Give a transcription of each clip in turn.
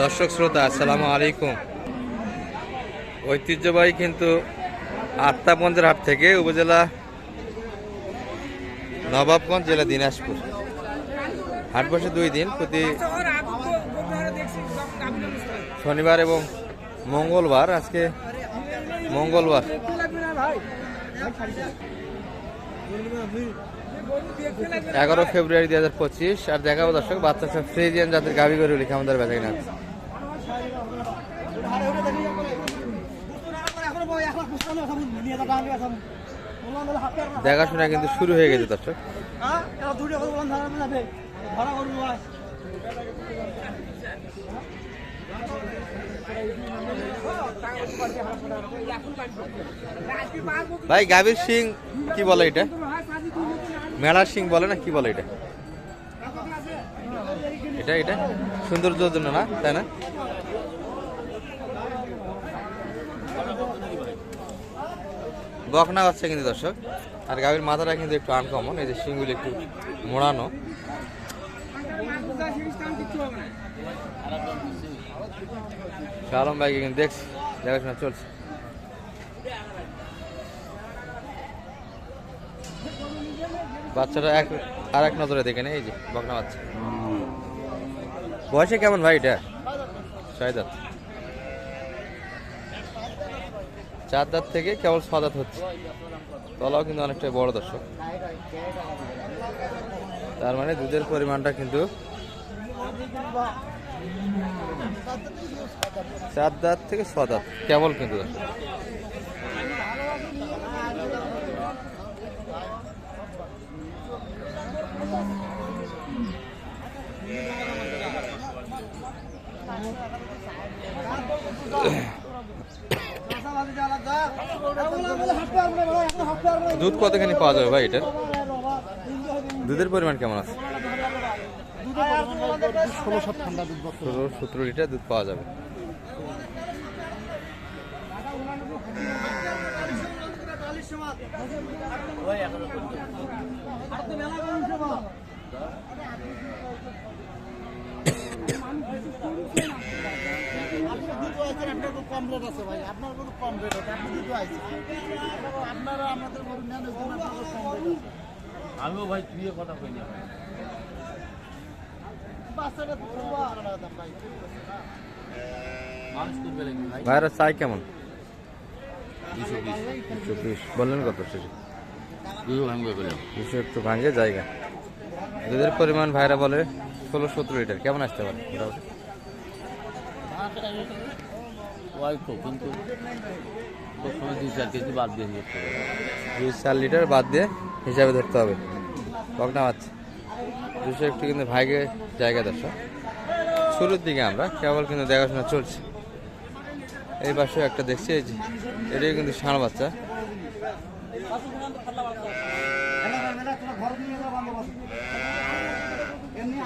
দর্শক শ্রোতা, আসসালামু আলাইকুম। ঐতিহ্যবাহী কিন্তু আত্মাপঞ্জের হাট থেকে উপজেলা নবাবগঞ্জ, জেলা দিনাজপুর। হাট বসে দুই দিন, প্রতি শনিবার এবং মঙ্গলবার, আজকে মঙ্গলবার। এগারো ফেব্রুয়ারি দুই হাজার পঁচিশ, আর দেখাবো দর্শক, বাচ্চা ফ্রিজিয়ান যাদের গাভি গরু লিখে আমাদের বেচা কিনা আছে। দেখাশোনা কিন্তু শুরু হয়ে গেছে, দর্শক। ভাই, গাভীর সিং কি বলে এটা? মেলার সিং বলে না, কি বলে এটা? এটা এটা? সৌন্দর্যের জন্য না, তাই না? বকনা বাচ্চা কিন্তু দর্শক, আর গাভীর মাথাটা কিন্তু একটু আনকমন এই যে শিংগুলি একটু মোড়ানো। শালম ভাইকে কিন্তু দেখছি, দেখাশোনা চলছে। বাচ্চাটা এক আর এক নজরে দেখে এই যে বকনা বাচ্চা। বয়সে কেমন ভাই এটা? ছয় দাঁত। চার থেকে কেবল ছ হচ্ছে। তলাও কিন্তু অনেকটাই বড় দর্শক। তার মানে দুধের পরিমাণটা কিন্তু চার থেকে ছ কেবল কিন্তু দর্শক। দুধ কতখানি পাওয়া যাবে ভাই এটার? দুধের পরিমাণ কেমন আছে? ষোলো সতেরো লিটার দুধ পাওয়া যাবে। আপনার তো কম রেট আছে ভাই? আপনার কোনো কম রেট আছে? আপনি আছে আপনারা আমাদের গরু নেন আমিও ভাই তুই কথা কই না ভাইরা চাই কেমন? দুশো বিশ। বললেন কত শেষে দুশো দুশো একটু ভাঙে জায়গা। দুধের পরিমাণ ভাইরা বলে ষোলো সতেরো লিটার। কেমন আসতে পারে? মোটামুটি? ওই কিন্তু দুই চার কেজি বাদ দিয়ে দুই চার লিটার বাদ দিয়ে হিসাবে ধরতে হবে। বকনা মাছ। দুশো একটু কিন্তু ভাগে জায়গা দর্শক। শুরুর দিকে আমরা কেবল কিন্তু দেখাশোনা চলছে। এই পাশে একটা দেখছি এই যে এটাই কিন্তু ষাঁড় বাচ্চা। এমনি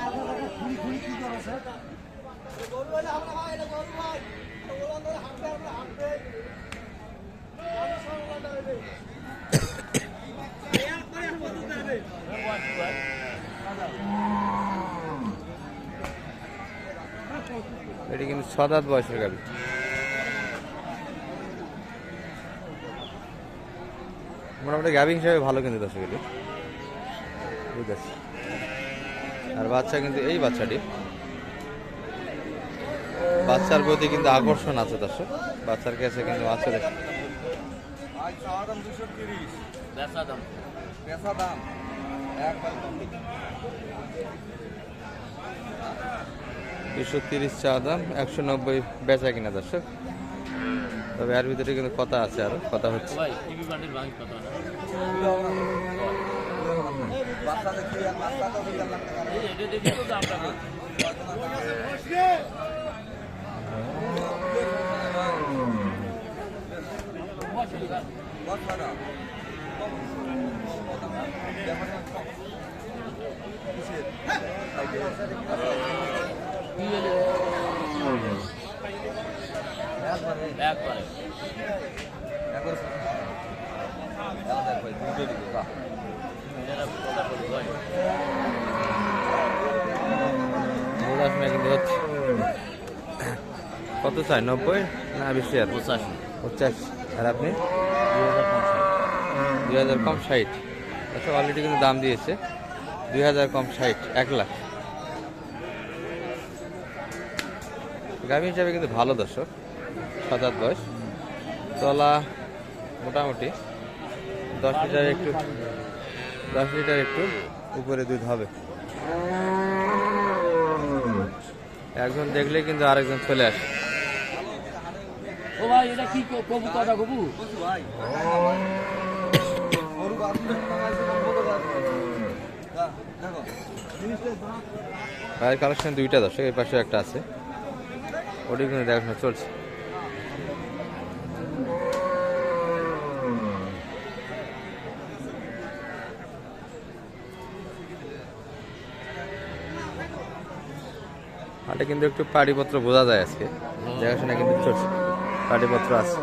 এটি কিন্তু ছদাত বয়সের গাড়ি। মোটামুটি গাভি হিসাবে ভালো কিন্তু দর্শক এটি আছে আর বাচ্চা কিন্তু এই বাচ্চাটি। বাচ্চার প্রতি কিন্তু আকর্ষণ আছে দর্শক। বাচ্চার কাছে কিন্তু আছে দেখে দুশো তিরিশ চা দাম একশো নব্বই বেচা কিনা দর্শক। তবে এর ভিতরে কিন্তু কথা আছে আরও কথা হচ্ছে। ভাই টিভি বান্ডিল ভাঙি কত না এই এটা দেখি তো দামটা কত। কি হলো? একবারে কত চাই? নব্বই? না বেশি আর। পঁচাশি। পঞ্চাশ আর আপনি? দুই হাজার কম ষাট। আচ্ছা অলরেডি কিন্তু দাম দিয়েছে। দুই হাজার কম ষাট, এক লাখ। গাভী হিসাবে কিন্তু ভালো দর্শক, সাত আট বয়স। তলা মোটামুটি দশ লিটার একটু, দশ লিটার একটু উপরে দুধ হবে। একজন দেখলে কিন্তু আরেকজন চলে আসে। ও ভাই, এটা কি কবু কথা, কবু? ভাইয়ের কালেকশন দুইটা দর্শক এই পাশে একটা আছে। ওটি কিন্তু দেখাশোনা চলছে। হাটে কিন্তু একটু পাড়িপত্র বোঝা যায় আজকে। দেখাশোনা কিন্তু চলছে। পাটিপত্র আছে।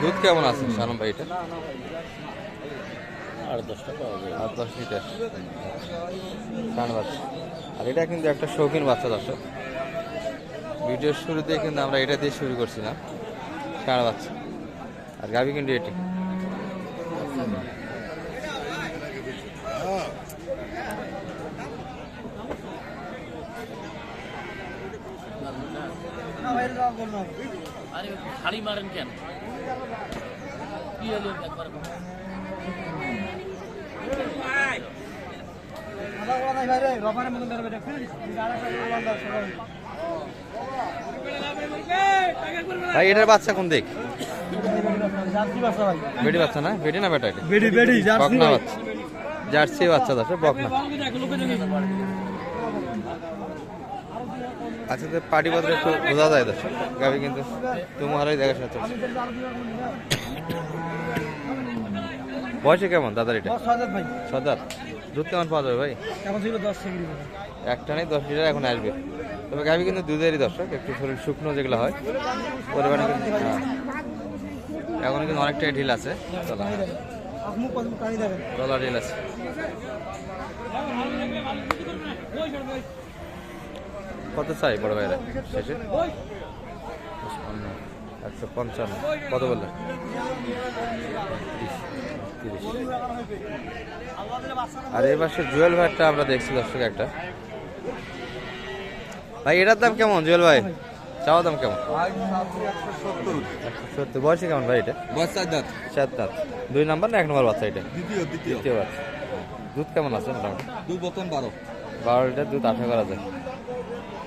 দুধ কেমন আছে শানম ভাই এটা? আর দশটা পাওয়া যায় আর দশ লিটার। বাচ্চা আর এটা কিন্তু একটা শৌখিন বাচ্চা দর্শক। ভিডিওর শুরুতে কিন্তু আমরা এটা দিয়ে শুরু করছিলাম ষাঁড় বাচ্চা আর গাভি কিন্তু এটি। আরে হাড়ি মারেন কেন? কি হলো একবার ভাই এটার বাচ্চা কোন দিক? বেটি বাচ্চা না? বেটি না বেটা এটা বেডি বেডি বকনা বাচ্চা। জার্সি বাচ্চা দর্শক বকনা। আচ্ছা তো পাটি পত্র একটু বোঝা যায় দর্শক গাভি কিন্তু তোমারই দেখাশোনা চলছে। বয়সে কেমন দাদার এটা? সদার দুধ কেমন পাওয়া যাবে ভাই? একটা নেই দশ লিটার এখন আসবে। তবে গাভি কিন্তু দুধেরই দর্শক একটু শরীর শুকনো যেগুলো হয়। পরিমাণে কিন্তু। এখন কিন্তু অনেকটাই ঢিল আছে। ঢিল আছে। কত চাই বড় ভাইরা শেষে? একশো পঞ্চান্ন। কত বললেন আর এই পাশে জুয়েল ভাইটা আমরা দেখছি দর্শক একটা। ভাই, এটার দাম কেমন জুয়েল ভাই? চাওয়া দাম কেমন? সত্তর। বয়সে কেমন ভাই এটা? বয়স চার দাঁত চার দাঁত দুই নাম্বার না এক নম্বর বাচ্চা এটা? দ্বিতীয় দ্বিতীয়। দ্বিতীয় বাচ্চা। দুধ কেমন আছে মোটামুটি? দুই বোতল বারো। বারো লিটার দুধ আঠা করা যায়।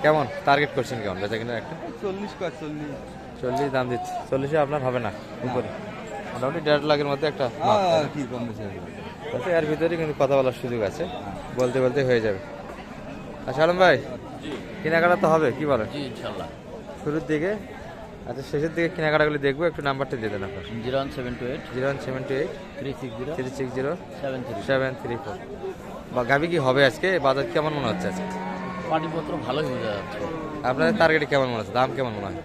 কেমন? টার্গেট করছেন কেমন? বেচা কিনা একটা? চল্লিশ কয় চল্লিশ। চল্লিশ দাম দিচ্ছে। চল্লিশে আপনার হবে না উপরে। মোটামুটি দেড় লাখের মধ্যে একটা কি কম বেশি আচ্ছা এর ভিতরে কিন্তু কথা বলার সুযোগ আছে। বলতে বলতে হয়ে যাবে। আচ্ছা আলম ভাই কেনাকাটা তো হবে কি বলেন? ইনশাল্লাহ। শুরুর দিকে আচ্ছা শেষের দিকে কেনাকাটাগুলি দেখব একটু নাম্বারটা দিয়ে দেন আপনার। Zero one seven two eight. Zero one seven two eight. Three six zero. Three six zero. Seven three seven three four. বা গাবি কি হবে আজকে? বাজার কেমন মনে হচ্ছে আজকে? পাটিপত্র ভালোই হয়ে যাচ্ছে। আপনাদের টার্গেট কেমন মনে হচ্ছে? দাম কেমন মনে হয়?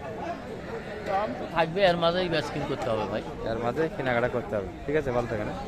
দাম তো থাকবে এর মাঝেই ব্যাসকিং করতে হবে ভাই। এর মাঝে কেনাকাটা করতে হবে। ঠিক আছে ভালো থাকে হ্যাঁ?